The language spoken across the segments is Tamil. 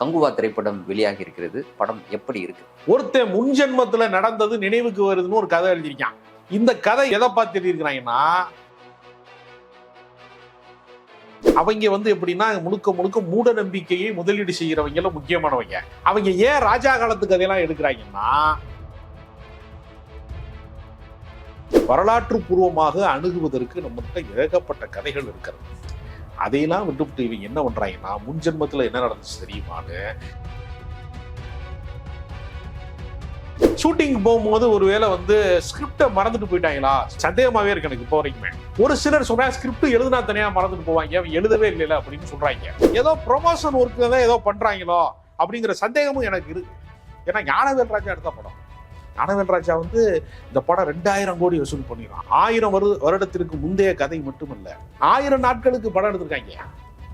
கங்குவா திரைப்படம் வெளியாகி இருக்கிறது படம் எப்படி இருக்கு? ஒருத்தன் முன் ஜென்மத்துல நடந்தது நினைவுக்கு வருதுன்னு ஒரு கதை எழுதியிருக்கான். இந்த கதை எதை பார்த்து எழுதியிருக்கிறாங்கன்னா அவங்க வந்து எப்படின்னா முழுக்க முழுக்க மூட நம்பிக்கையை முதலீடு செய்யறவங்க முக்கியமானவங்க. அவங்க ஏன் ராஜா காலத்து கதையெல்லாம் எடுக்கிறாங்கன்னா வரலாற்று பூர்வமாக அணுகுவதற்கு நம்மகிட்ட ஏகப்பட்ட கதைகள் இருக்கிறது. அதையெல்லாம் விட்டுவிட்டு இவங்க என்ன பண்றாங்கன்னா முன் ஜென்மத்துல என்ன நடந்துச்சு தெரியுமான்னு? ஷூட்டிங் போகும்போது ஒருவேளை வந்து ஸ்கிரிப்டை மறந்துட்டு போயிட்டாங்களா? சந்தேகமாவே இருக்கு எனக்கு இப்போ வரைக்குமே. ஒரு சிலர் சொல்றாங்க ஸ்கிரிப்ட் எழுதுனா தனியா மறந்துட்டு போவாங்க. அவன் எழுதவே இல்லைல அப்படின்னு சொல்றாங்க. ஏதோ ப்ரொமோஷன் ஒர்க்கு தான் ஏதோ பண்றாங்களோ அப்படிங்கிற சந்தேகமும் எனக்கு இருக்கு. ஏன்னா ஞானவேல் ராஜா எடுத்த படம். ஞானவேல் ராஜா வந்து இந்த படம் ரெண்டாயிரம் கோடி வசூல் பண்ணிடும் ஆயிரம் வரு வருடத்திற்கு முந்தைய கதை மட்டுமல்ல. ஆயிரம் நாட்களுக்கு படம் எடுத்திருக்காங்க.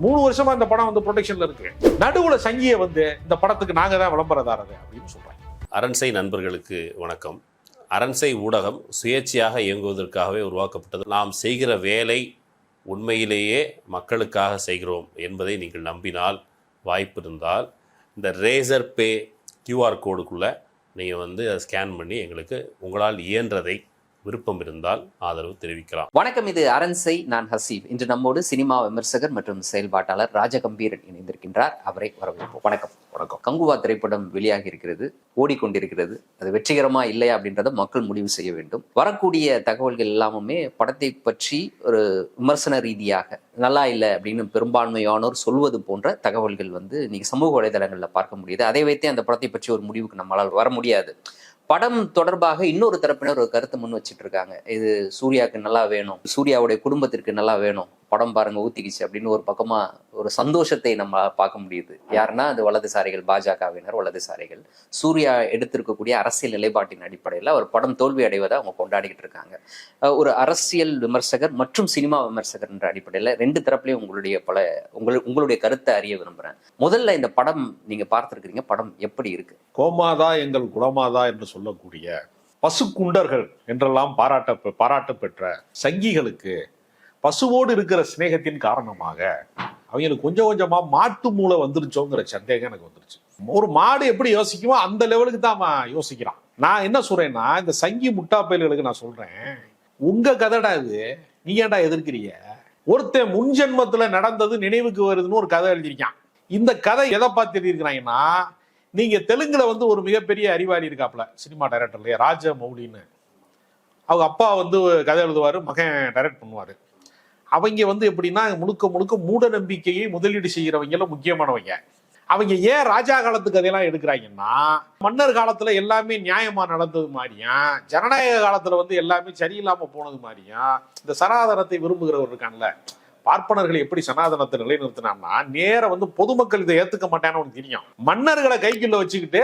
மூணு வருஷமா இந்த படம் வந்து ப்ரொடக்ஷன்ல இருக்கு. நடுவுல சங்கியை வந்து இந்த படத்துக்கு நாங்க தான் விளம்பரதாரது அப்படின்னு சொல்றாங்க. அரண்சை நண்பர்களுக்கு வணக்கம். அரண்சை ஊடகம் சுயேட்சையாக இயங்குவதற்காகவே உருவாக்கப்பட்டது. நாம் செய்கிற வேலை உண்மையிலேயே மக்களுக்காக செய்கிறோம் என்பதை நீங்கள் நம்பினால் வாய்ப்பு இருந்தால் இந்த ரேசர் பே கியூஆர் கோடுக்குள்ளே நீங்கள் வந்து அதை ஸ்கேன் பண்ணி எங்களுக்கு உங்களால் இயன்றதை விருப்பம் இருந்தால் ஆதரவு தெரிவிக்கலாம். வணக்கம் இது அரண்சை. நான் ஹசீப். இன்று நம்மோடு சினிமா விமர்சகர் மற்றும் செயல்பாட்டாளர் ராஜகம்பீரன் இணைந்திருக்கின்றார். அவரை வரவேற்போம். வணக்கம். வணக்கம். கங்குவா திரைப்படம் வெளியாகி இருக்கிறது ஓடிக்கொண்டிருக்கிறது. அது வெற்றிகரமா இல்லையா அப்படின்றத மக்கள் முடிவு செய்ய வேண்டும். வரக்கூடிய தகவல்கள் எல்லாமுமே படத்தை பற்றி ஒரு விமர்சன ரீதியாக நல்லா இல்லை அப்படின்னு பெரும்பான்மையானோர் சொல்வது போன்ற தகவல்கள் வந்து இன்னைக்கு சமூக வலைதளங்களில் பார்க்க முடியுது. அதை வைத்தே அந்த படத்தை பற்றி ஒரு முடிவுக்கு நம்மளால் வர முடியாது. படம் தொடர்பாக இன்னொரு தரப்பினர் ஒரு கருத்தை முன் வச்சிட்டு இருக்காங்க. இது சூர்யாவுக்கு நல்லா வேணும். சூர்யாவுடைய குடும்பத்திற்கு நல்லா வேணும். படம் பாருங்க ஊத்திக்கிச்சு அப்படின்னு ஒரு பக்கமா ஒரு சந்தோஷத்தை நம்ம பார்க்க முடியுது. யாருன்னா அது வலதுசாரிகள் பாஜகவினர் வலதுசாரிகள். சூர்யா எடுத்திருக்கக்கூடிய அரசியல் நிலைப்பாட்டின் அடிப்படையில் ஒரு படம் தோல்வி அடைவதை அவங்க கொண்டாடிக்கிட்டு இருக்காங்க. ஒரு அரசியல் விமர்சகர் மற்றும் சினிமா விமர்சகர் என்ற அடிப்படையில் ரெண்டு தரப்புலையும் உங்களுடைய பல உங்கள் உங்களுடைய கருத்தை அறிய விரும்புகிறேன் முதல்ல இந்த படம் நீங்க பார்த்துருக்கீங்க படம் எப்படி இருக்கு? கோமாதா எங்கள் குலமாதா என்று சொல்லக்கூடிய பசுக்குண்டர்கள் என்றெல்லாம் பாராட்ட பாராட்ட பெற்ற சங்கிகளுக்கு பசுவோடு இருக்கிற சிநேகத்தின் காரணமாக அவங்களுக்கு கொஞ்சம் கொஞ்சமா மாட்டு மூளை வந்துருச்சோங்கிற சந்தேகம் எனக்கு வந்துருச்சு. ஒரு மாடு எப்படி யோசிக்குமோ அந்த லெவலுக்கு தான் அவன் யோசிக்கிறான். நான் என்ன சொல்றேன்னா இந்த சங்கி முட்டா பயல்களுக்கு நான் சொல்றேன் உங்க கதைடா இது. நீ ஏன்டா எதிர்க்கிறீங்க? ஒருத்தன் முன் ஜென்மத்துல நடந்தது நினைவுக்கு வருதுன்னு ஒரு கதை எழுதியிருக்கான். இந்த கதை எதை பார்த்து எழுதியிருக்கிறாங்கன்னா நீங்க தெலுங்குல வந்து ஒரு மிகப்பெரிய அறிவாளி இருக்காப்ல சினிமா டைரக்டர்லயே ராஜ மௌலின்னு அவங்க அப்பா வந்து கதை எழுதுவாரு மகன் டைரக்ட் பண்ணுவாரு. அவங்க வந்து எப்படின்னா முழுக்க முழுக்க மூட நம்பிக்கையை முதலீடு செய்யறவங்கள முக்கியமானவங்க. அவங்க ஏன் ராஜா காலத்து கதையெல்லாம் எடுக்கிறாங்கன்னா மன்னர் காலத்துல எல்லாமே நியாயமா நடந்தது மாதிரியும் ஜனநாயக காலத்துல வந்து எல்லாமே சரியில்லாம போனது மாதிரியும் இந்த சனாதனத்தை விரும்புகிறவர் இருக்கான்ல பார்ப்பனர்கள் எப்படி சனாதனத்தை நிலைநிறுத்தினான்னா நேர வந்து பொதுமக்கள் இதை ஏத்துக்க மாட்டான்னு உனக்கு தெரியும். மன்னர்களை கைக்குள்ள வச்சுக்கிட்டு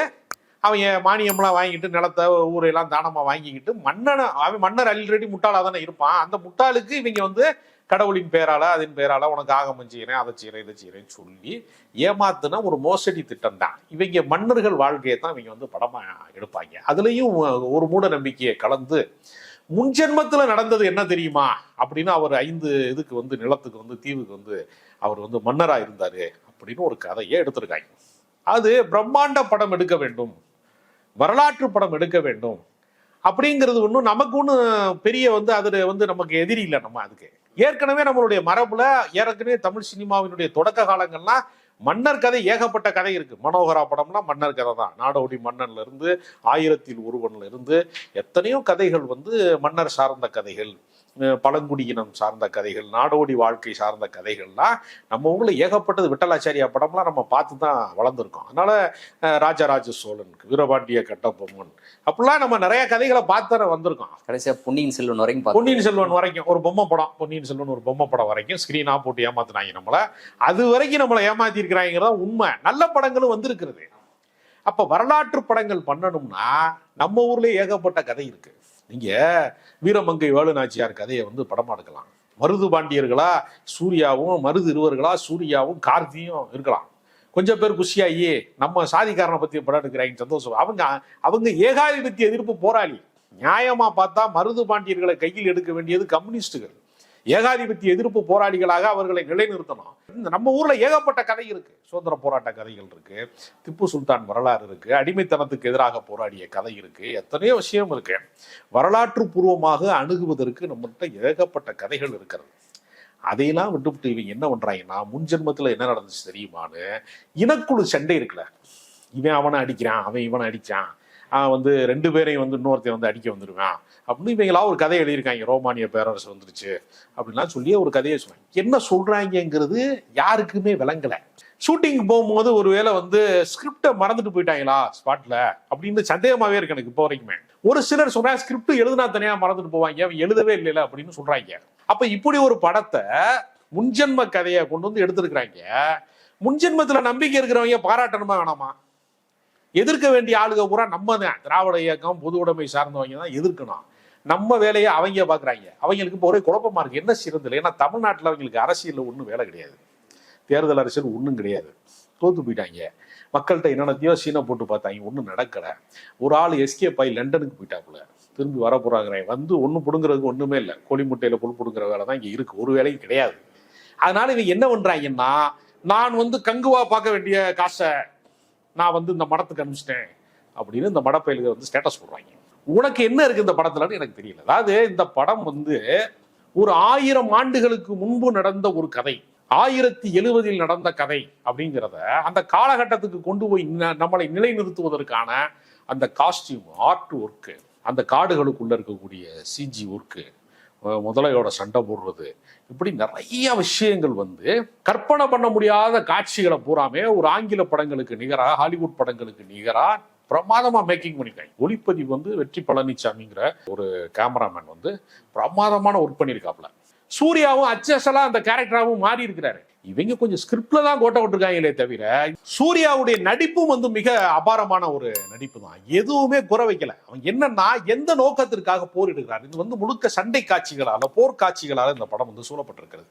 அவங்க மானியம்லாம் வாங்கிட்டு நிலத்தை ஊரையெல்லாம் தானமாக வாங்கிக்கிட்டு மன்னனை அவன் மன்னர் ஆல்ரெடி முட்டாளாக தானே இருப்பான். அந்த முட்டாளுக்கு இவங்க வந்து கடவுளின் பேரால அதன் பேரால உனக்கு ஆகமம் செய்கிறேன் அதை செய்கிறேன் இதை செய்கிறேன்னு சொல்லி ஏமாத்துனா ஒரு மோசடி திட்டம் தான் இவங்க மன்னர்கள் வாழ்க்கையை தான் இவங்க வந்து படமாக எடுப்பாங்க. அதுலேயும் ஒரு மூட நம்பிக்கையை கலந்து முன்ஜென்மத்தில் நடந்தது என்ன தெரியுமா? அப்படின்னு அவர் ஐந்து இதுக்கு வந்து நிலத்துக்கு வந்து தீவுக்கு வந்து அவர் வந்து மன்னராக இருந்தார் அப்படின்னு ஒரு கதையை எடுத்திருக்காங்க. அது பிரம்மாண்ட படம் எடுக்க வேண்டும். வரலாற்று படம் எடுக்க வேண்டும். அப்படிங்கிறது ஒன்றும் நமக்கு ஒன்றும் பெரிய வந்து அதில் வந்து நமக்கு எதிரி இல்லை நம்ம அதுக்கு. ஏற்கனவே நம்மளுடைய மரபுல ஏற்கனவே தமிழ் சினிமாவினுடைய தொடக்க காலங்கள்லாம் மன்னர் கதை ஏகப்பட்ட கதை இருக்கு. மனோகரா படம்னா மன்னர் கதை தான். நாடோடி மன்னன்ல இருந்து ஆயிரத்தில் ஒருவன்ல இருந்து எத்தனையோ கதைகள் வந்து மன்னர் சார்ந்த கதைகள். பழங்குடியினம் சார்ந்த கதைகள் நாடோடி வாழ்க்கை சார்ந்த கதைகள்லாம் நம்ம ஊர்ல ஏகப்பட்டது விட்டலாச்சாரியா படம்லாம் நம்ம பார்த்து தான் வளர்ந்துருக்கோம். அதனால ராஜராஜ சோழனுக்கு வீரபாண்டிய கட்டபொம்மன் அப்படிலாம் நம்ம நிறைய கதைகளை பார்த்து தானே வந்திருக்கோம். கடைசியா பொன்னியின் செல்வன் வரைக்கும் பொன்னியின் செல்வன் வரைக்கும் ஒரு பொம்மை படம் பொன்னியின் செல்வன் ஒரு பொம்மை படம் வரைக்கும் ஸ்கிரீனா போட்டு ஏமாத்துனாங்க நம்மள. அது வரைக்கும் நம்மளை ஏமாத்தி இருக்கிறாங்கிறதா உண்மை. நல்ல படங்களும் வந்திருக்கிறது. அப்ப வரலாற்று படங்கள் பண்ணணும்னா நம்ம ஊர்லயே ஏகப்பட்ட கதை இருக்கு. நீங்கள் வீரமங்கை வேலுநாச்சியார் கதையை வந்து படமா எடுக்கலாம். மருது பாண்டியர்களா சூர்யாவும் மருது இருவர்களா சூர்யாவும் கார்த்தியும் இருக்கலாம். கொஞ்சம் பேர் குஷியாகி நம்ம சாதிக்காரனை பற்றி படம் எடுக்கிறாங்க சந்தோஷம். அவங்க அவங்க ஏகாதிபத்திய எதிர்ப்பு போராளி. நியாயமாக பார்த்தா மருது பாண்டியர்களை கையில் எடுக்க வேண்டியது கம்யூனிஸ்டுகள். ஏகாதிபத்திய எதிர்ப்பு போராளிகளாக அவர்களை நிலைநிறுத்தணும். இந்த நம்ம ஊர்ல ஏகப்பட்ட கதை இருக்கு. சுதந்திர போராட்ட கதைகள் இருக்கு. திப்பு சுல்தான் வரலாறு இருக்கு. அடிமைத்தனத்துக்கு எதிராக போராடிய கதை இருக்கு. எத்தனையோ விஷயம் இருக்கு. வரலாற்று பூர்வமாக அணுகுவதற்கு நம்மகிட்ட ஏகப்பட்ட கதைகள் இருக்கிறது. அதையெல்லாம் விட்டுவிட்டு இவங்க என்ன பண்றாங்கன்னா முன்ஜென்மத்தில் என்ன நடந்துச்சு தெரியுமான்னு இனக்குழு சண்டை இருக்குல்ல. இவன் அவனை அடிக்கிறான் அவன் இவனை அடிச்சான். வந்து ரெண்டு பேரையும் வந்து இன்னொருத்தன் வந்து அடிக்க வந்துடுவேன். அப்படின்னு இவங்களா ஒரு கதை எழுதியிருக்காங்க. ரோமானிய பேரரசு வந்துருச்சு அப்படின்லாம் சொல்லி ஒரு கதையை சொன்னாங்க. என்ன சொல்றாங்கங்கிறது யாருக்குமே விளங்கலை. ஷூட்டிங் போகும்போது ஒருவேளை வந்து ஸ்கிரிப்டை மறந்துட்டு போயிட்டாங்களா ஸ்பாட்ல அப்படின்னு சந்தேகமாவே இருக்கு எனக்கு இப்போ வரைக்குமே. ஒரு சிலர் சொல்றாங்க ஸ்கிரிப்ட் எழுதுனா தனியா மறந்துட்டு போவாங்க. அவன் எழுதவே இல்லைல அப்படின்னு சொல்றாங்க. அப்ப இப்படி ஒரு படத்தை முன்ஜென்ம கதையை கொண்டு வந்து எடுத்திருக்கிறாங்க. முன்ஜென்மத்துல நம்பிக்கை இருக்கிறவங்க பாராட்டணுமா வேணாமா? எதிர்க்க வேண்டிய ஆளுக பூரா நம்ம தான். திராவிட இயக்கம் பொது உடைமை சார்ந்தவங்க தான் எதிர்க்கணும். நம்ம வேலையை அவங்க பார்க்குறாங்க. அவங்களுக்கு இப்போ ஒரே குழப்பமாக இருக்கு. என்ன சிறந்தது ஏன்னா தமிழ்நாட்டில் அவங்களுக்கு அரசியலில் ஒன்றும் வேலை கிடையாது. தேர்தல் அரசியல் ஒன்றும் கிடையாது. தோத்து போயிட்டாங்க. மக்கள்கிட்ட என்னென்னத்தையோ சீனை போட்டு பார்த்தாங்க. ஒன்றும் நடக்கலை. ஒரு ஆள் எஸ்கேப் ஆகி லண்டனுக்கு போயிட்டாப்புல திரும்பி வர போகிறாங்கிறேன் வந்து ஒன்று பிடுங்கிறதுக்கு ஒன்றுமே இல்லை. கோழி முட்டையில் புல் பிடுங்குற வேலை தான் இங்கே இருக்குது ஒரு வேலையும் கிடையாது. அதனால இவங்க என்ன பண்ணுறாங்கன்னா நான் வந்து கங்குவா பார்க்க வேண்டிய காசை நான் வந்து இந்த மடத்துக்கு அனுப்பிச்சிட்டேன் அப்படின்னு இந்த மடப்பயிலுக்கு வந்து ஸ்டேட்டஸ் போடுறாங்க. உனக்கு என்ன இருக்கு இந்த படத்துலன்னு எனக்கு தெரியல. அதாவது இந்த படம் வந்து ஒரு ஆயிரம் ஆண்டுகளுக்கு முன்பு நடந்த ஒரு கதை. ஆயிரத்தி எழுவதில் நடந்த கதை அப்படிங்கிறத அந்த காலகட்டத்துக்கு கொண்டு போய் நம்மளை நிலைநிறுத்துவதற்கான அந்த காஸ்டியூம் ஆர்ட் ஒர்க்கு அந்த காடுகளுக்குள்ள இருக்கக்கூடிய சிஜி ஒர்க்கு முதலையோட சண்டை போடுறது. இப்படி நிறைய விஷயங்கள் வந்து கற்பனை பண்ண முடியாத காட்சிகளை பூராமே ஒரு ஆங்கில படங்களுக்கு நிகராக ஹாலிவுட் படங்களுக்கு நிகராக பிரமாதமாக மேக்கிங் பண்ணியிருக்காங்க ஒளிப்பதிவு வந்து வெற்றி பழனிசாமிங்கிற ஒரு கேமராமேன் வந்து பிரமாதமான ஒர்க் பண்ணியிருக்காப்புல சூர்யாவும் அச்சசலாக அந்த கேரக்டராகவும் மாறி இருக்கிறாரு இவங்க கொஞ்சம் ஸ்கிரிப்ட்ல தான் கோட்டை விட்டுருக்காங்களே தவிர சூர்யாவுடைய நடிப்பும் வந்து மிக அபாரமான ஒரு நடிப்பு தான் எதுவுமே குறை வைக்கல. அவன் என்னன்னா எந்த நோக்கத்திற்காக போரிடுகிறார் இது வந்து முழுக்க சண்டை காட்சிகளால போர் காட்சிகளால இந்த படம் வந்து சூழப்பட்டிருக்கிறது.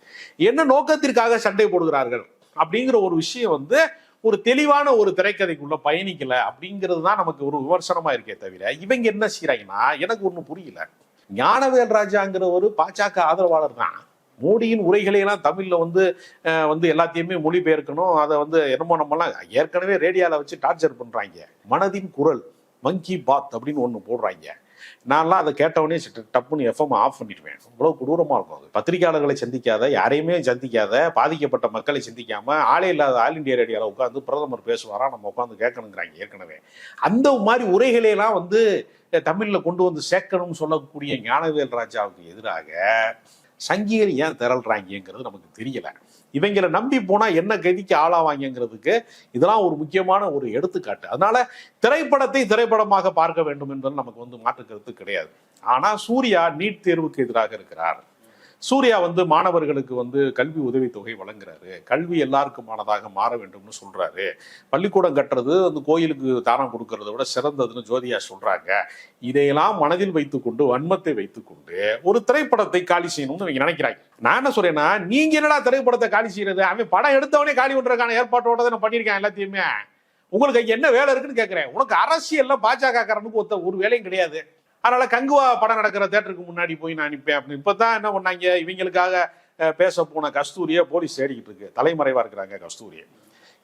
என்ன நோக்கத்திற்காக சண்டை போடுகிறார்கள்? அப்படிங்கிற ஒரு விஷயம் வந்து ஒரு தெளிவான ஒரு திரைக்கதைக்குள்ள பயணிக்கல அப்படிங்கிறது தான் நமக்கு ஒரு விமர்சனமா இருக்கே தவிர இவங்க என்ன செய்யறாங்கன்னா எனக்கு ஒன்றும் புரியல. ஞானவேல் ராஜாங்கிற ஒரு பாஜக ஆதரவாளர் தான். மோடியின் உரைகளையெல்லாம் தமிழில் வந்து வந்து எல்லாத்தையுமே மொழிபெயர்க்கணும். அதை வந்து என்னமோ நம்மலாம் ஏற்கனவே ரேடியோவில் வச்சு டார்ச்சர் பண்ணுறாங்க மனதின் குரல் மங்கி பாத் அப்படின்னு ஒன்று போடுறாங்க. நான்லாம் அதை கேட்டவொடனே டப்புன்னு எஃப்எம் ஆஃப் பண்ணிடுவேன். அவ்வளோ கொடூரமாக இருக்கும் அது. பத்திரிகையாளர்களை சந்திக்காத யாரையுமே சந்திக்காத பாதிக்கப்பட்ட மக்களை சந்திக்காம ஆளே இல்லாத ஆல் இந்தியா ரேடியோவில் உட்காந்து பிரதமர் பேசுவாரா? நம்ம உட்காந்து கேட்கணுங்கிறாங்க ஏற்கனவே. அந்த மாதிரி உரைகளையெல்லாம் வந்து தமிழில் கொண்டு வந்து சேர்க்கணும்னு சொல்லக்கூடிய ஞானவேல் ராஜாவுக்கு எதிராக சங்கிகள் ஏன் திரள்றாங்கிறது நமக்கு தெரியல. இவங்களை நம்பி போனா என்ன கதிக்கு ஆளாவாங்கிறதுக்கு இதெல்லாம் ஒரு முக்கியமான ஒரு எடுத்துக்காட்டு. அதனால திரைப்படத்தை திரைப்படமாக பார்க்க வேண்டும் என்பது நமக்கு வந்து மாற்று கருத்து கிடையாது. ஆனா சூர்யா நீட் தேர்வுக்கு எதிராக இருக்கிறார். சூர்யா வந்து மாணவர்களுக்கு வந்து கல்வி உதவித்தொகை வழங்குறாரு. கல்வி எல்லாருக்குமானதாக மாற வேண்டும்னு சொல்றாரு. பள்ளிக்கூடம் கட்டுறது அந்த கோயிலுக்கு தானம் கொடுக்கறத விட சிறந்ததுன்னு ஜோதியா சொல்றாங்க. இதையெல்லாம் மனதில் வைத்துக்கொண்டு வன்மத்தை வைத்துக்கொண்டு ஒரு திரைப்படத்தை காலி செய்யணும்னு நீங்க நினைக்கிறாங்க. நான் என்ன சொல்றேன்னா நீங்க என்னடா திரைப்படத்தை காலி செய்யறது? அவன் படம் எடுத்தவனே காலி பண்றதுக்கான ஏற்பாட்டோட தான் பண்ணியிருக்கேன் எல்லாத்தையுமே. உங்களுக்கு என்ன வேலை இருக்குன்னு கேட்கிறேன் உனக்கு அரசியல்ல பாஜக காரனுக்கு ஒத்த ஒரு வேலையும் கிடையாது. அதனால கங்குவா படம் நடக்கிற தேட்டருக்கு முன்னாடி போய் நான் நிற்பேன் அப்படின்னு இப்போ தான் என்ன பண்ணாங்க? இவங்களுக்காக பேச போன கஸ்தூரியை போலீஸ் தேடிக்கிட்டு இருக்கு. தலைமறைவாக இருக்கிறாங்க கஸ்தூரியை.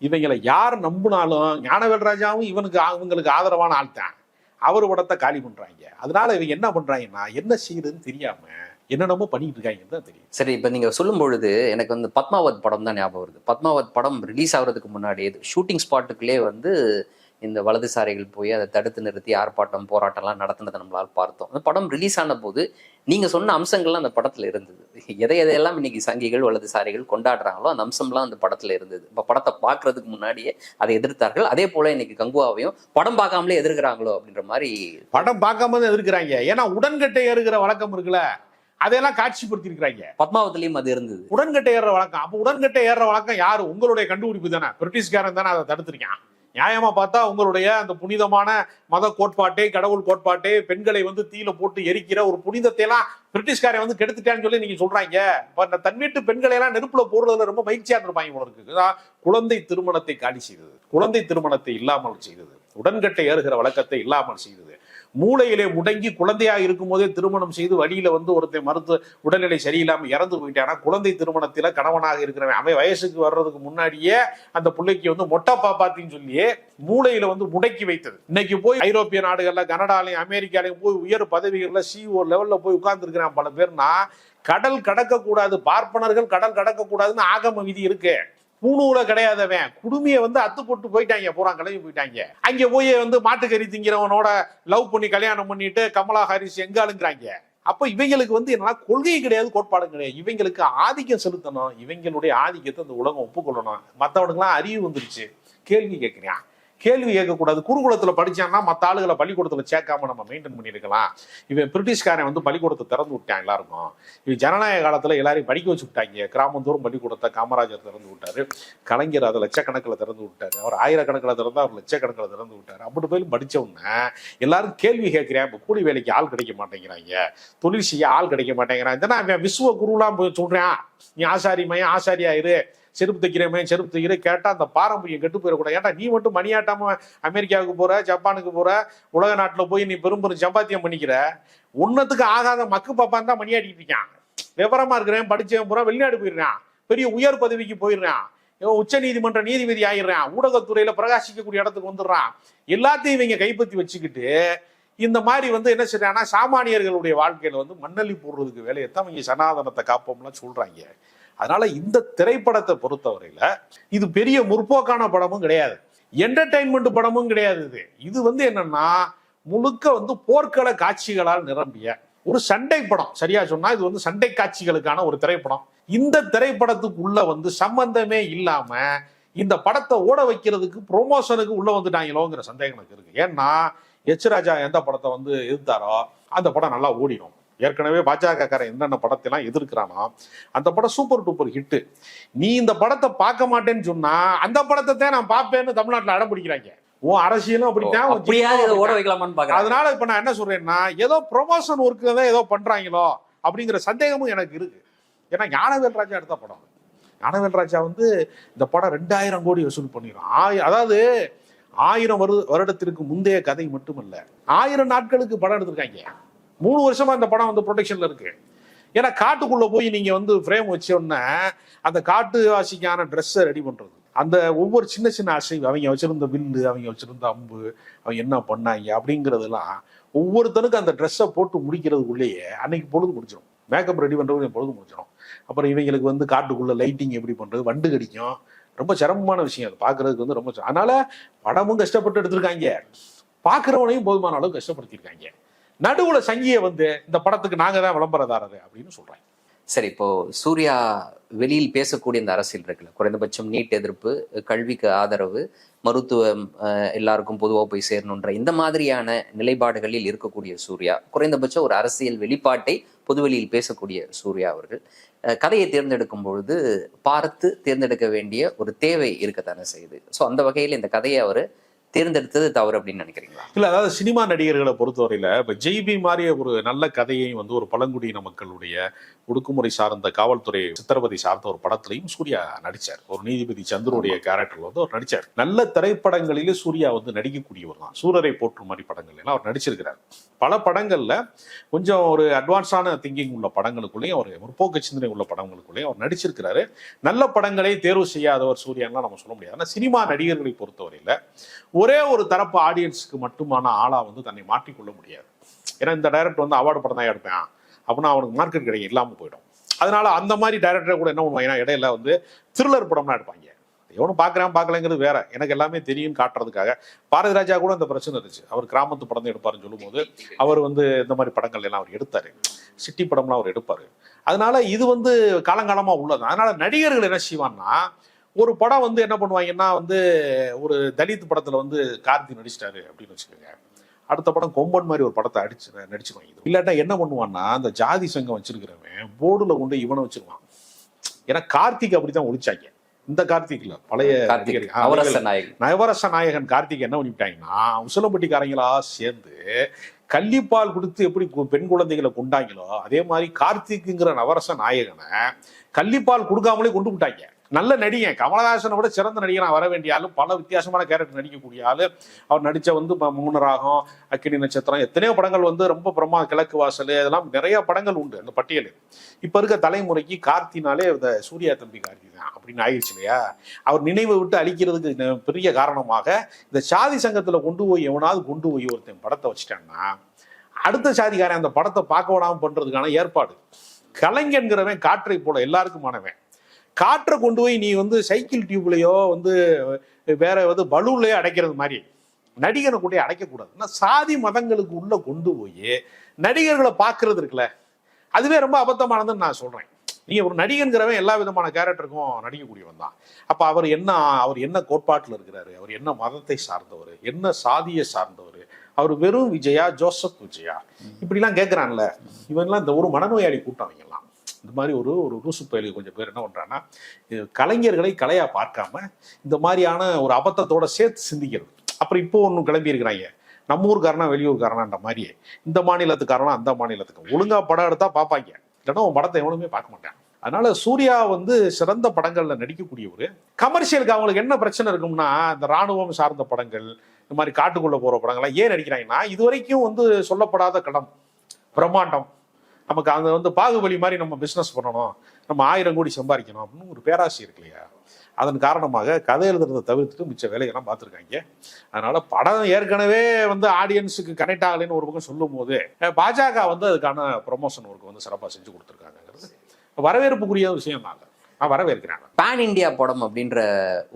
இவங்களை யார் நம்பினாலும் ஞானவேல் ராஜாவும் இவனுக்கு இவங்களுக்கு ஆதரவான ஆள் தான். அவர் படத்தை காலி பண்ணுறாங்க அதனால இவங்க என்ன பண்ணுறாங்கன்னா என்ன செய்யுதுன்னு தெரியாமல் என்னென்னமோ பண்ணிட்டு இருக்காங்கன்னு தான் தெரியும் சரி இப்போ நீங்கள் சொல்லும் பொழுது எனக்கு வந்து பத்மாவத் படம் தான் ஞாபகம் வருது. பத்மாவத் படம் ரிலீஸ் ஆகிறதுக்கு முன்னாடி ஷூட்டிங் ஸ்பாட்டுக்குள்ளே வந்து இந்த வலதுசாரிகள் போய் அதை தடுத்து நிறுத்தி ஆர்ப்பாட்டம் போராட்டம்லாம் நடத்தினதை நம்மளால் பார்த்தோம். அந்த படம் ரிலீஸ் ஆன போது நீங்க சொன்ன அம்சங்கள்லாம் அந்த படத்துல இருந்தது. எதை எதையெல்லாம் இன்னைக்கு சங்கிகள் வலதுசாரிகள் கொண்டாடுறாங்களோ அந்த அம்சம்லாம் அந்த படத்துல இருந்தது. இப்போ படத்தை பார்க்கறதுக்கு முன்னாடியே அதை எதிர்த்தார்கள். அதே போல இன்னைக்கு கங்குவாவையும் படம் பார்க்காமலே எதிர்க்கிறாங்களோ அப்படின்ற மாதிரி படம் பார்க்காம தான் எதிர்க்கிறாங்க. ஏன்னா உடன்கட்டை ஏறுகிற வழக்கம் இருக்குல்ல. அதையெல்லாம் காட்சிப்படுத்தி இருக்கிறாங்க பத்மாவத்திலையும் அது இருந்தது. உடன்கட்டை ஏறுற வழக்கம். அப்ப உடன்கட்டை ஏறுற வழக்கம் யாரு? உங்களுடைய கண்டுபிடிப்பு தானே. பிரிட்டிஷ்காரன் தானே அதை தடுத்திருக்கான். நியாயமா பார்த்தா உங்களுடைய அந்த புனிதமான மத கோட்பாட்டே கடவுள் கோட்பாட்டே பெண்களை வந்து தீயில போட்டு எரிக்கிற ஒரு புனிதத்தை எல்லாம் பிரிட்டிஷ்காரன் வந்து கெடுத்துட்டேன்னு சொல்லி நீங்க சொல்றாங்க. இப்ப இந்த தன் வீட்டு பெண்களை எல்லாம் நெருப்புல போடுறதுல ரொம்ப மகிழ்ச்சியா இருப்பாங்க உங்களுக்கு குழந்தை திருமணத்தை காலி செய்தது. குழந்தை திருமணத்தை இல்லாமல் செய்தது. உடன்கட்டை ஏறுகிற வழக்கத்தை இல்லாமல் செய்தது. மூளையிலே முடங்கி குழந்தையாக இருக்கும் போதே திருமணம் செய்து வழியில வந்து ஒருத்தன் மருத்துவ உடல்நிலை சரியில்லாமல் இறந்து போயிட்டானா. குழந்தை திருமணத்தில் கணவனாக இருக்கிறவன் அவன் வயசுக்கு வர்றதுக்கு முன்னாடியே அந்த பிள்ளைக்கு வந்து மொட்டை பாப்பாத்தின்னு சொல்லி மூளையில வந்து முடக்கி வைத்தது. இன்னைக்கு போய் ஐரோப்பிய நாடுகள்ல கனடாலையும் அமெரிக்காலையும் போய் உயர் பதவிகள்ல சிஓ லெவல்ல போய் உட்கார்ந்துருக்கிறான் பல பேர்னா கடல் கடக்கக்கூடாது பார்ப்பனர்கள் கடல் கடக்கக்கூடாதுன்னு ஆகம விதி இருக்கு. பூணூல கிடையாதவன் குடுமையை வந்து அத்து போட்டு போயிட்டாங்க. பூரா கிளம்பி போயிட்டாங்க. அங்க போய் வந்து மாட்டுக்கறி திங்கிறவனோட லவ் பண்ணி கல்யாணம் பண்ணிட்டு கமலா ஹாரிஸ் எங்க ஆளுங்கிறாங்க? அப்ப இவங்களுக்கு வந்து என்னன்னா கொள்கை கிடையாது கோட்பாடும் கிடையாது. இவங்களுக்கு ஆதிக்கம் செலுத்தணும். இவங்களுடைய ஆதிக்கத்தை இந்த உலகம் ஒப்புக்கொள்ளணும். மத்தவனுக்குலாம் அறிவு வந்துருச்சு. கேள்வி கேட்கிறான். கேள்வி கேட்கக்கூடாது. குருகுலத்துல படிச்சான்னா மற்ற ஆளுகளை பள்ளிக்கூடத்தில் சேர்க்காம நம்ம மெயின்டைன் பண்ணியிருக்கலாம். இவன் பிரிட்டிஷ்காரன் வந்து பள்ளிக்கூடத்தை திறந்து விட்டான் எல்லாருக்கும். இவன் ஜனநாயக காலத்தில் எல்லாரையும் படிக்க வச்சு விட்டாங்க. கிராமந்தோறும் பள்ளிக்கூடத்தை காமராஜர் திறந்து விட்டாரு. கலைஞர் அதை லட்சக்கணக்கில் திறந்து விட்டார். அவர் ஆயிரக்கணக்கில் திறந்தா அவர் லட்சக்கணக்கில் திறந்து விட்டார். அப்படி போய் படிச்ச எல்லாரும் கேள்வி கேட்குறேன். இப்போ கூலி வேலைக்கு ஆள் கிடைக்க மாட்டேங்கிறாங்க. தொழில் செய்ய ஆள் கிடைக்க மாட்டேங்கிறான் இதனா விஸ்வ குருலாம் போய் சொல்கிறேன் நீ ஆசாரி மையம் ஆசாரியா செருப்பு தைக்கிறவன் செருப்பு தைக்கிற கேட்டால் அந்த பாரம்பரியம் கெட்டு போயிடக்கூடாது. ஏன்டா நீ மட்டும் மணியாட்டாம அமெரிக்காவுக்கு போற ஜப்பானுக்கு போற உலக நாட்டில் போய் நீ பெரும் பெரும் சம்பாத்தியம் பண்ணிக்கிற உன்னத்துக்கு ஆகாத மக்கு பாப்பான் தான் மணியாட்டிட்டு இருக்கான். விவரமா இருக்கிறேன் படிச்சவன் பூரா வெளிநாடு போயிடுறான். பெரிய உயர் பதவிக்கு போயிடுறான். உச்ச நீதிமன்ற நீதிபதி ஆயிடுறான். ஊடகத்துறையில பிரகாசிக்கக்கூடிய இடத்துக்கு வந்துடுறான். எல்லாத்தையும் இவங்க கைப்பற்றி வச்சுக்கிட்டு இந்த மாதிரி வந்து என்ன செய்யறாங்கன்னா சாமானியர்களுடைய வாழ்க்கையில வந்து மண்ணள்ளி போடுறதுக்கு வேலையை தான் இவங்க சனாதனத்தை காப்போம்லாம் சொல்றாங்க. அதனால இந்த திரைப்படத்தை பொறுத்தவரையில இது பெரிய முற்போக்கான படமும் கிடையாது. என்டர்டைன்மெண்ட் படமும் கிடையாது இது. இது வந்து என்னன்னா முழுக்க வந்து போர்க்கள காட்சிகளால் நிரம்பிய ஒரு சண்டை படம். சரியா சொன்னா இது வந்து சண்டை காட்சிகளுக்கான ஒரு திரைப்படம். இந்த திரைப்படத்துக்குள்ள வந்து சம்பந்தமே இல்லாம இந்த படத்தை ஓட வைக்கிறதுக்கு ப்ரொமோஷனுக்கு உள்ள வந்துட்டாங்களோங்கிற சந்தேகம் எனக்கு இருக்கு. ஏன்னா எச் ராஜா எந்த படத்தை வந்து எதிர்த்தாரோ அந்த படம் நல்லா ஓடிடும். ஏற்கனவே பாஜகக்காரன் என்னென்ன படத்தெல்லாம் எதிர்க்கிறானோ அந்த படம் சூப்பர் டூப்பர் ஹிட்டு நீ இந்த படத்தை பார்க்க மாட்டேன்னு சொன்னா அந்த படத்தை தான் நான் பார்ப்பேன்னு தமிழ்நாட்டுல அடம் பிடிக்கிறாங்க. உன் அரசியலும் அப்படித்தான் ஓட ஜீவனம் வைக்கலாமான்னு பாக்குறேன் அதனால இப்ப நான் என்ன சொல்றேன்னா ஏதோ ப்ரொமோஷன் ஒர்க்கு தான் ஏதோ பண்றாங்களோ அப்படிங்கிற சந்தேகமும் எனக்கு இருக்கு. ஏன்னா ஞானவேல் ராஜா எடுத்த படம். ஞானவேல் ராஜா வந்து இந்த படம் ரெண்டாயிரம் கோடி வசூல் பண்ணிடும் ஆய் அதாவது ஆயிரம் வரு வருடத்திற்கு முந்தைய கதை மட்டுமல்ல ஆயிரம் நாட்களுக்கு படம் எடுத்திருக்காங்க. மூணு வருஷமா இந்த படம் வந்து ப்ரொடெக்ஷன்ல இருக்கு. ஏன்னா காட்டுக்குள்ள போய் நீங்க வந்து ஃப்ரேம் வச்ச அந்த காட்டுவாசிக்கான ட்ரெஸ்ஸை ரெடி பண்றது. அந்த ஒவ்வொரு சின்ன சின்ன அசைவு அவங்க வச்சிருந்த வில்லு அவங்க வச்சிருந்த அம்பு அவங்க என்ன பண்ணாங்க அப்படிங்கிறதெல்லாம் ஒவ்வொருத்தனுக்கும் அந்த ட்ரெஸ்ஸை போட்டு முடிக்கிறதுக்குள்ளேயே அன்னைக்கு பொழுது முடிச்சிடும் மேக்கப் ரெடி பண்றது பொழுது முடிச்சிடும் அப்புறம் இவங்களுக்கு வந்து காட்டுக்குள்ள லைட்டிங் எப்படி பண்றது வண்டு கடிக்கும். ரொம்ப சிரமமான விஷயம். அது பார்க்கிறதுக்கு வந்து ரொம்ப அதனால படமும் கஷ்டப்பட்டு எடுத்திருக்காங்க. பார்க்குறவனையும் போதுமான அளவு கஷ்டப்படுத்தியிருக்காங்க. நடுவுல சங்கியை வந்து இந்த படத்துக்கு நாங்க தான் விளம்பரதாரர் அப்படின்னு சொல்றாங்க. சரி இப்போ சூர்யா வெளியில் பேசக்கூடிய இந்த அரசியல் இருக்குல்ல குறைந்தபட்சம் நீட் எதிர்ப்பு கல்விக்கு ஆதரவு மருத்துவம் எல்லாருக்கும் பொதுவாக போய் சேரணுன்ற இந்த மாதிரியான நிலைப்பாடுகளில் இருக்கக்கூடிய சூர்யா குறைந்தபட்சம் ஒரு அரசியல் வெளிப்பாட்டை பொதுவெளியில் பேசக்கூடிய சூர்யா அவர்கள். கதையை தேர்ந்தெடுக்கும் பொழுது பார்த்து தேர்ந்தெடுக்க வேண்டிய ஒரு தேவை இருக்கத்தானே செய்யுது. ஸோ அந்த வகையில் இந்த கதையை அவர் தேர்ந்தெடுத்தது தவறு அப்படின்னு நினைக்கிறீங்களா? இல்ல அதாவது சினிமா நடிகர்களை பொறுத்தவரையில இப்ப ஜெய்பி மாதிரிய ஒரு நல்ல கதையை வந்து ஒரு பழங்குடியின மக்களுடைய ஒடுக்குமுறை சார்ந்த காவல்துறை சித்திரவதை சார்ந்த ஒரு படத்திலையும் சூர்யா நடிச்சார். ஒரு நீதிபதி சந்துருடைய கேரக்டர்ல வந்து அவர் நடிச்சார். நல்ல திரைப்படங்களிலே சூர்யா வந்து நடிக்கக்கூடியவர் தான். சூரரை போற்றும் மாதிரி படங்கள் எல்லாம் அவர் நடிச்சிருக்கிறார். பல படங்கள்ல கொஞ்சம் ஒரு அட்வான்ஸான திங்கிங் உள்ள படங்களுக்குள்ளேயும் அவர் முற்போக்கு சிந்தனை உள்ள படங்களுக்குள்ளேயும் அவர் நடிச்சிருக்கிறாரு. நல்ல படங்களை தேர்வு செய்யாதவர் சூர்யான்லாம் நம்ம சொல்ல முடியாது. ஆனா சினிமா நடிகர்களை பொறுத்தவரையில ஒரே ஒரு தரப்பு ஆடியன்ஸுக்கு மட்டுமான ஆளாக வந்து தன்னை மாற்றிக்கொள்ள முடியாது. ஏன்னா இந்த டைரக்டர் வந்து அவார்டு படம் தான் எடுப்பேன். அப்படின்னா அவனுக்கு மார்க்கெட் கிடைக்கும் இல்லாமல் போயிடும். அதனால அந்த மாதிரி டைரக்டரை கூட என்ன பண்ணுவாங்க இடையில வந்து த்ரில்லர் படம்லாம் எடுப்பாங்க. எவனும் பார்க்குறான் பார்க்கலங்கிறது வேற. எனக்கு எல்லாமே தெரியும் காட்டுறதுக்காக. பாரதி ராஜா கூட இந்த பிரச்சனை இருந்துச்சு. அவர் கிராமத்து படம் தான் எடுப்பாருன்னு சொல்லும்போது அவர் வந்து இந்த மாதிரி படங்கள் எல்லாம் அவர் எடுத்தாரு. சிட்டி படம்லாம் அவர் எடுப்பாரு. அதனால இது வந்து காலங்காலமாக உள்ளது. அதனால நடிகர்கள் என்ன செய்வான்னா ஒரு படம் வந்து என்ன பண்ணுவாங்கன்னா வந்து ஒரு தலித் படத்துல வந்து கார்த்தி நடிச்சிட்டாரு அப்படின்னு வச்சுக்கோங்க. அடுத்த படம் கொம்பன் மாதிரி ஒரு படத்தை அடிச்சு நடிச்சிருவாங்க இல்லாட்டா என்ன பண்ணுவான்னா அந்த ஜாதி சங்கம் வச்சிருக்கிறவன் போர்டுல கொண்டு இவனை வச்சிருவான். ஏன்னா கார்த்திக் அப்படித்தான் ஒழிச்சாங்க. இந்த கார்த்திக் இல்ல பழைய நடிகர். நாயகன். நவரச நாயகன் கார்த்திக் என்ன பண்ணிவிட்டாங்கன்னா உசிலம்பட்டிக்காரங்களா சேர்ந்து கள்ளிப்பால் கொடுத்து எப்படி பெண் குழந்தைகளை கொண்டாங்களோ அதே மாதிரி கார்த்திக்குங்கிற நவரச நாயகனை கள்ளிப்பால் கொடுக்காமலே கொண்டு விட்டாங்க. நல்ல நடிகன். கமலஹாசனை விட சிறந்த நடிகனாக வர வேண்டிய ஆளு பல வித்தியாசமான கேரக்டர் நடிக்கக்கூடிய ஆளு. அவர் நடித்த வந்து மூணராகம் அக்கினி நட்சத்திரம் எத்தனையோ படங்கள் வந்து ரொம்ப பிரமா கிழக்கு வாசல் இதெல்லாம் நிறைய படங்கள் உண்டு அந்த பட்டியலில். இப்போ இருக்க தலைமுறைக்கு கார்த்தினாலே இந்த சூர்யா தம்பி கார்த்தி தான். அப்படின்னு ஆயிடுச்சு இல்லையா? அவர் நினைவை விட்டு அழிக்கிறதுக்கு பெரிய காரணமாக இந்த சாதி சங்கத்தில் கொண்டு போய் எவனாவது கொண்டு போய் ஒருத்தன் படத்தை வச்சுட்டான்னா அடுத்த சாதிக்காரன் அந்த படத்தை பார்க்க விடாமல் பண்ணுறதுக்கான ஏற்பாடு. கலைஞன்கிறவன் காற்றை போல எல்லாருக்குமானவன். காற்றை கொண்டு போய் நீ வந்து சைக்கிள் டியூப்லையோ வந்து வேற வந்து பலூன்லையோ அடைக்கிறது மாதிரி நடிகனை கூட அடைக்கக்கூடாது. ஆனா சாதி மதங்களுக்கு உள்ள கொண்டு போய் நடிகர்களை பார்க்கறது இருக்குல்ல அதுவே ரொம்ப அபத்தமானதுன்னு நான் சொல்றேன். நீங்க ஒரு நடிகன்கிறவன் எல்லா விதமான கேரக்டருக்கும் நடிக்கக்கூடியவன் தான். அப்ப அவர் என்ன அவர் என்ன கோட்பாட்டில் இருக்கிறாரு அவர் என்ன மதத்தை சார்ந்தவர் என்ன சாதியை சார்ந்தவர் அவர் வெறும் விஜயா ஜோசப் விஜயா? இப்படிலாம் கேட்குறான்ல இவன்லாம் இந்த ஒரு மனநோயாளி கூட்டம் இந்த மாதிரி ஒரு ஒரு ரூசு பயிலுக்கு கொஞ்சம் பேர் என்ன பண்ணுறாங்கன்னா கலைஞர்களை கலையாக பார்க்காம இந்த மாதிரியான ஒரு அபத்தத்தோட சேர்த்து சிந்திக்கிறது. அப்புறம் இப்போ ஒன்று கிளம்பியிருக்கிறாங்க நம்ம ஊருக்காரனா வெளியூர்காரனான்ற மாதிரியே. இந்த மாநிலத்துக்காரனா அந்த மாநிலத்துக்கு. ஒழுங்கா படம் எடுத்தால் பார்ப்பாங்க. இல்லைன்னா உன் படத்தை எவனுமே பார்க்க மாட்டான். அதனால சூர்யா வந்து சிறந்த படங்கள்ல நடிக்கக்கூடியவர். கமர்ஷியலுக்கு அவங்களுக்கு என்ன பிரச்சனை இருக்கும்னா இந்த ராணுவம் சார்ந்த படங்கள் இந்த மாதிரி காட்டுக்குள்ள போற படங்கள்லாம் ஏன் நடிக்கிறாங்கன்னா இது வரைக்கும் வந்து சொல்லப்படாத கடம். பிரம்மாண்டம். நமக்கு அந்த வந்து பாகுபலி மாதிரி நம்ம பிஸ்னஸ் பண்ணணும். நம்ம ஆயிரம் கோடி சம்பாதிக்கணும் அப்படின்னு ஒரு பேராசி இருக்கு இல்லையா? அதன் காரணமாக கதை எழுதுறதை தவிர்த்துட்டு மிச்ச வேலையெல்லாம் பார்த்துருக்காங்க. அதனால படம் ஏற்கனவே வந்து ஆடியன்ஸுக்கு கனெக்ட் ஆகலைன்னு ஒரு பக்கம் சொல்லும் போது பாஜக வந்து அதுக்கான ப்ரொமோஷன் ஒர்க் வந்து சிறப்பாக செஞ்சு கொடுத்துருக்காங்கிறது வரவேற்புக்குரிய விஷயம் தான் நான் வரவேற்கிறேன். பேன் இண்டியா படம் அப்படின்ற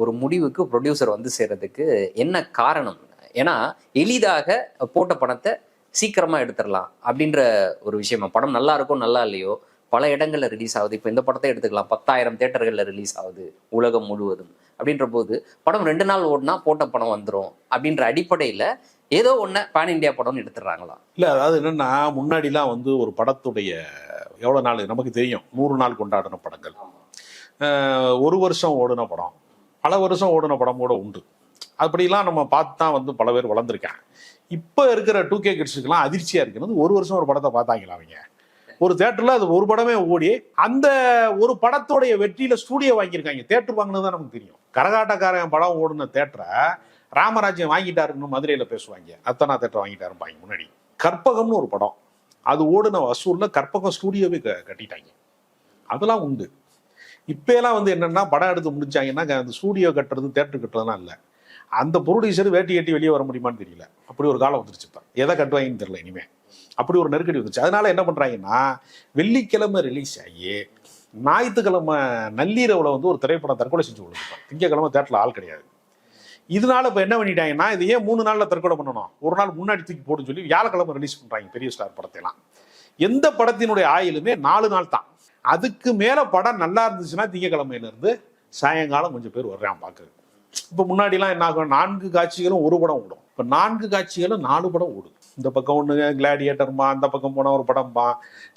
ஒரு முடிவுக்கு ப்ரொடியூசர் வந்து சேர்றதுக்கு என்ன காரணம்? ஏன்னா எளிதாக போட்ட பணத்தை சீக்கிரமா எடுத்துடலாம் அப்படின்ற ஒரு விஷயமா. படம் நல்லா இருக்கும் நல்லா இல்லையோ பல இடங்கள்ல ரிலீஸ் ஆகுது. இப்போ இந்த படத்தை எடுத்துக்கலாம். பத்தாயிரம் தேட்டர்கள்ல ரிலீஸ் ஆகுது உலகம் முழுவதும். அப்படின்ற போது படம் ரெண்டு நாள் ஓடினா போட்ட பணம் வந்துடும் அப்படின்ற அடிப்படையில ஏதோ ஒண்ணு பேன் இந்தியா படம்னு எடுத்துடுறாங்களா? இல்லை அதாவது என்னன்னா முன்னாடிலாம் வந்து ஒரு படத்துடைய எவ்வளோ நாள் நமக்கு தெரியும் நூறு நாள் கொண்டாடின படங்கள். ஒரு வருஷம் ஓடின படம். பல வருஷம் ஓடின படம் கூட உண்டு. அப்படிலாம் நம்ம பார்த்து தான் வந்து பல பேர் வளர்ந்துருக்காங்க. இப்போ இருக்கிற டூ கே கிட்ஸுக்கெல்லாம் அதிர்ச்சியாக இருக்கிறது. ஒரு வருஷம் ஒரு படத்தை பார்த்தாங்களா அவங்க? ஒரு தேட்டரில் அது ஒரு படமே ஓடி அந்த ஒரு படத்தோடைய வெற்றியில் ஸ்டூடியோ வாங்கியிருக்காங்க. தேட்டர் வாங்கினது தான் நமக்கு தெரியும். கரகாட்டக்காரன் படம் ஓடின தேட்டரை ராமராஜ்யம் வாங்கிட்டாருன்னு மதுரையில் பேசுவாங்க. அத்தனா தேட்டர் வாங்கிட்டாருப்பாங்க முன்னாடி. கற்பகம்னு ஒரு படம். அது ஓடின வசூலில் கற்பகம் ஸ்டூடியோவே க- கட்டிட்டாங்க. அதெல்லாம் உண்டு. இப்போலாம் வந்து என்னென்னா படம் எடுத்து முடிச்சாங்கன்னா அந்த ஸ்டூடியோ கட்டுறது தேட்டர் கட்டுறதுலாம் இல்லை. அந்த ப்ரொடியூசர் வேட்டி கட்டி வெளியே வர முடியுமான்னு தெரியல. அப்படி ஒரு காலம் வந்துருச்சு இப்போ. எதை கட்டுவாங்கன்னு தெரியல இனிமே. அப்படி ஒரு நெருக்கடி வந்துருச்சு. அதனால என்ன பண்றாங்கன்னா வெள்ளிக்கிழமை ரிலீஸ் ஆகி ஞாயிற்றுக்கிழமை நள்ளிரவுல வந்து ஒரு திரைப்படம் தற்கொலை செஞ்சு கொடுத்துருப்பான் திங்கக்கிழமை தேட்டரில் ஆள் கிடையாது. இதனால இப்போ என்ன பண்ணிட்டாங்கன்னா இது ஏன் மூணு நாளில் தற்கொலை பண்ணணும்? ஒரு நாள் முன்னாடி தூக்கி போடுன்னு சொல்லி வியாழக்கிழமை ரிலீஸ் பண்ணுறாங்க பெரிய ஸ்டார் படத்தைலாம் எந்த படத்தினுடைய ஆயிலுமே நாலு நாள் தான். அதுக்கு மேலே படம் நல்லா இருந்துச்சுன்னா திங்கக்கிழமையிலேருந்து சாயங்காலம் கொஞ்சம் பேர் வர்றான் பார்க்குறது இப்போ முன்னாடிலாம் என்ன ஆகும்? நான்கு காட்சிகளும் ஒரு படம் ஓடும். இப்போ நான்கு காட்சிகளும் நாலு படம் ஓடும். இந்த பக்கம் ஒன்று கிளாடியேட்டர்மா அந்த பக்கம் போனால் ஒரு படம்பா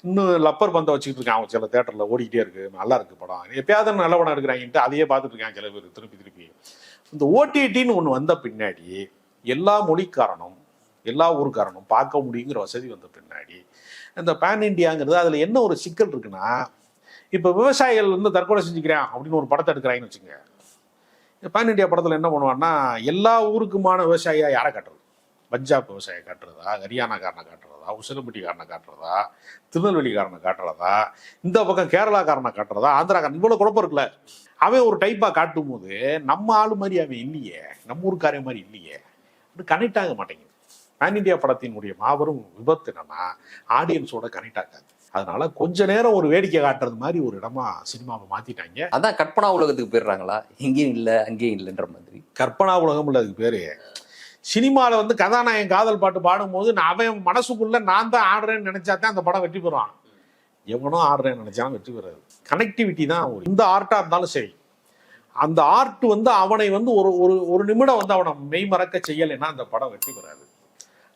இன்னும் லப்பர் பந்தை வச்சுக்கிட்டு இருக்கான் அவன் சில தேட்டரில் ஓடிக்கிட்டே இருக்கு. நல்லா இருக்கு படம். எப்பயாவது நல்ல படம் எடுக்கிறாங்கன்ட்டு அதையே பார்த்துட்டு இருக்காங்க சில பேர் திருப்பி திருப்பி. இந்த ஓடிடின்னு ஒன்று வந்த பின்னாடி எல்லா மொழிக்காரனும் எல்லா ஊருக்காரனும் பார்க்க முடியுங்கிற வசதி வந்த பின்னாடி இந்த பேன் இண்டியாங்கிறது அதில் என்ன ஒரு சிக்கல் இருக்குன்னா இப்போ விவசாயிகள் வந்து தற்கொலை செஞ்சுக்கிறேன் அப்படின்னு ஒரு படத்தை எடுக்கிறாங்கன்னு வச்சுங்க பேன் இண்டியா படத்தில் என்ன பண்ணுவான்னா எல்லா ஊருக்குமான விவசாயியாக யாரை காட்டுறது? பஞ்சாப் விவசாயி காட்டுறதா ஹரியானாக்காரனை காட்டுறதா உசிலம்பட்டிக்காரனை காட்டுறதா திருநெல்வேலிக்காரனை காட்டுறதா இந்த பக்கம் கேரளாக்காரனை காட்டுறதா ஆந்திராக்காரன் இவ்வளோ குழப்பம் இருக்குல்ல. அவன் ஒரு டைப்பாக காட்டும் போது நம்ம ஆளு மாதிரி அவன் இல்லையே நம்ம ஊருக்காரன் மாதிரி இல்லையே அப்படி கனெக்ட் ஆக மாட்டேங்குது. பேன் இண்டியா படத்தினுடைய மாபெரும் விபத்து என்னன்னா ஆடியன்ஸோட கனெக்ட் ஆகாது. அதனால கொஞ்ச நேரம் ஒரு வேடிக்கை காட்டுறது மாதிரி ஒரு இடமா சினிமாவை மாத்திட்டாங்க. அதான் கற்பனா உலகத்துக்கு போயிடுறாங்களா? எங்கேயும் இல்லை அங்கேயும் இல்லைன்ற மாதிரி. கற்பனா உலகம் இல்ல அதுக்கு பேரு. சினிமாவில் வந்து கதாநாயகன் காதல் பாட்டு பாடும்போது நான் அவன் மனசுக்குள்ள நான் தான் ஆடுறேன்னு நினைச்சா தான் அந்த படம் வெற்றி பெறுவான். எவனோ ஆடுறேன்னு நினைச்சாலும் வெற்றி பெறாது. கனெக்டிவிட்டி தான் ஒரு. இந்த ஆர்ட்டா இருந்தாலும் சரி. அந்த ஆர்ட் வந்து அவனை வந்து ஒரு ஒரு ஒரு நிமிடம் வந்து அவனை மெய்மறக்க செய்யலைன்னா அந்த படம் வெற்றி பெறாது.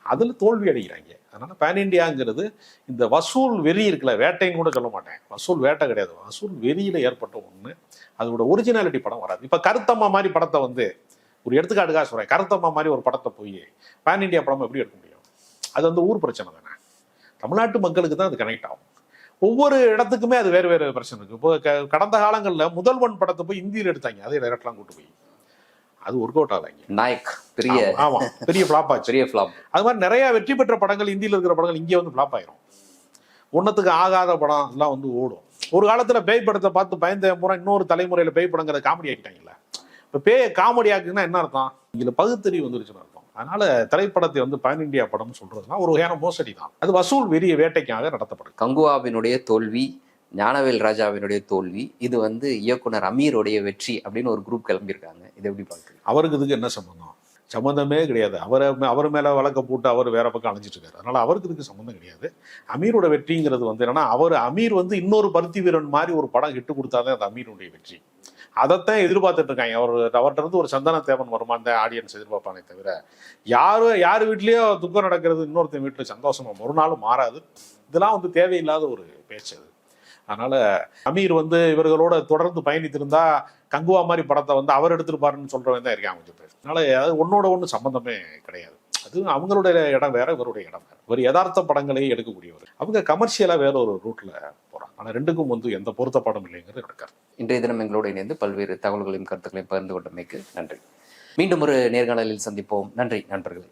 அதில் தோல்வி அடைகிறாங்க. அதனால் பேன் இண்டியாங்கிறது இந்த வசூல் வெறி இருக்கல வேட்டைன்னு கூட சொல்ல மாட்டேன் வசூல் வேட்டை கிடையாது. வசூல் வெறியில் ஏற்பட்ட ஒன்று அதோட ஒரிஜினாலிட்டி படம் வராது. இப்போ கருத்தம்மா மாதிரி படத்தை வந்து ஒரு எடுத்துக்காட்டுக்காக சொல்கிறேன் கருத்தம்மா மாதிரி ஒரு படத்தை போய் பேன் இண்டியா படம் எப்படி எடுக்க முடியும்? அது வந்து ஊர் பிரச்சனை தானே. தமிழ்நாட்டு மக்களுக்கு தான் அது கனெக்ட் ஆகும். ஒவ்வொரு இடத்துக்குமே அது வேறு வேறு பிரச்சனை இருக்குது இப்போ க- கடந்த காலங்களில் முதல்வன் படத்தை போய் இந்தியில் எடுத்தாங்க. அதே டைரக்ட்லாம் கூட்டு போய். அது ஒர்க் அவுட் ஆகலைங்க. நாயக். பெரிய ஆமா பெரிய ஃபிளாப் ஆச்சு. பெரிய ஃபிளாப் அது மாதிரி நிறைய வெற்றி பெற்ற படங்கள் இந்தியில இருக்கிற படங்கள் இங்கே வந்து ஃபிளாப் ஆயிரும். ஒன்னத்துக்கு ஆகாத படம் எல்லாம் வந்து ஓடும். ஒரு காலத்துல பேய் படத்தை பார்த்து பயந்த பூரா இன்னொரு தலைமுறையில பேய் படங்கிறத காமெடி ஆக்கிட்டாங்கல்ல. இப்ப பேய காமெடி ஆக்குன்னா என்ன அர்த்தம்? இதுல பகுத்தறிவு வந்துருச்சுன்னு அர்த்தம். அதனால திரைப்படத்தை வந்து பேன் இந்தியா படம் சொல்றதுனா ஒரு வகையான மோசடி தான். அது வசூல் வெறிய வேட்டைக்காக நடத்தப்படுது. கங்குவாவினுடைய தோல்வி ஞானவேல் ராஜாவினுடைய தோல்வி இது வந்து இயக்குனர் அமீருடைய வெற்றி அப்படின்னு ஒரு குரூப் கிளம்பியிருக்காங்க. இது எப்படி பார்க்குறீங்க? அவருக்கு இதுக்கு என்ன சம்பந்தம்? சம்மந்தமே கிடையாது. அவரை அவர் மேலே வழக்க போட்டு அவர் வேற பக்கம் அழைச்சிட்டு இருக்காரு. அதனால அவருக்கு இதுக்கு சம்மந்தம் கிடையாது. அமீரோட வெற்றிங்கிறது வந்து என்னன்னா அவர் அமீர் வந்து இன்னொரு பருத்தி வீரன் மாதிரி ஒரு படம் ஹிட்டு கொடுத்தாதான் அது அமீருடைய வெற்றி. அதைத்தான் எதிர்பார்த்துட்டு இருக்காங்க. அவர் அவர்கிட்ட இருந்து ஒரு சந்தன தேவன் வருமான் தான் ஆடியன்ஸ் எதிர்பார்ப்பானே தவிர யாரும் யார் வீட்லயோ துக்கம் நடக்கிறது இன்னொருத்தன் வீட்டுல சந்தோஷமா ஒரு நாளும் மாறாது. இதெல்லாம் வந்து தேவையில்லாத ஒரு பேச்சு அது. அதனால அமீர் வந்து இவர்களோட தொடர்ந்து பயணித்திருந்தா கங்குவா மாதிரி படத்தை வந்து அவர் எடுத்துருப்பாருன்னு சொல்றவன் தான் இருக்கான் கொஞ்சம் பேர். அதனால அது ஒன்னோட ஒன்று சம்பந்தமே கிடையாது. அது அவங்களுடைய இடம் வேற இவருடைய இடம் வேற. ஒரு யதார்த்த படங்களை எடுக்கக்கூடியவர். அவங்க கமர்ஷியலா வேற ஒரு ரூட்ல போறாங்க. ஆனா ரெண்டுக்கும் வந்து எந்த பொருத்தப்பாடும் இல்லைங்கிறது எனக்கு இன்றைய தினம் எங்களோடு இணைந்து பல்வேறு தகவல்களையும் கருத்துக்களையும் பகிர்ந்து கொண்டமைக்கு நன்றி. மீண்டும் ஒரு நேர்காணலில் சந்திப்போம். நன்றி நண்பர்களே.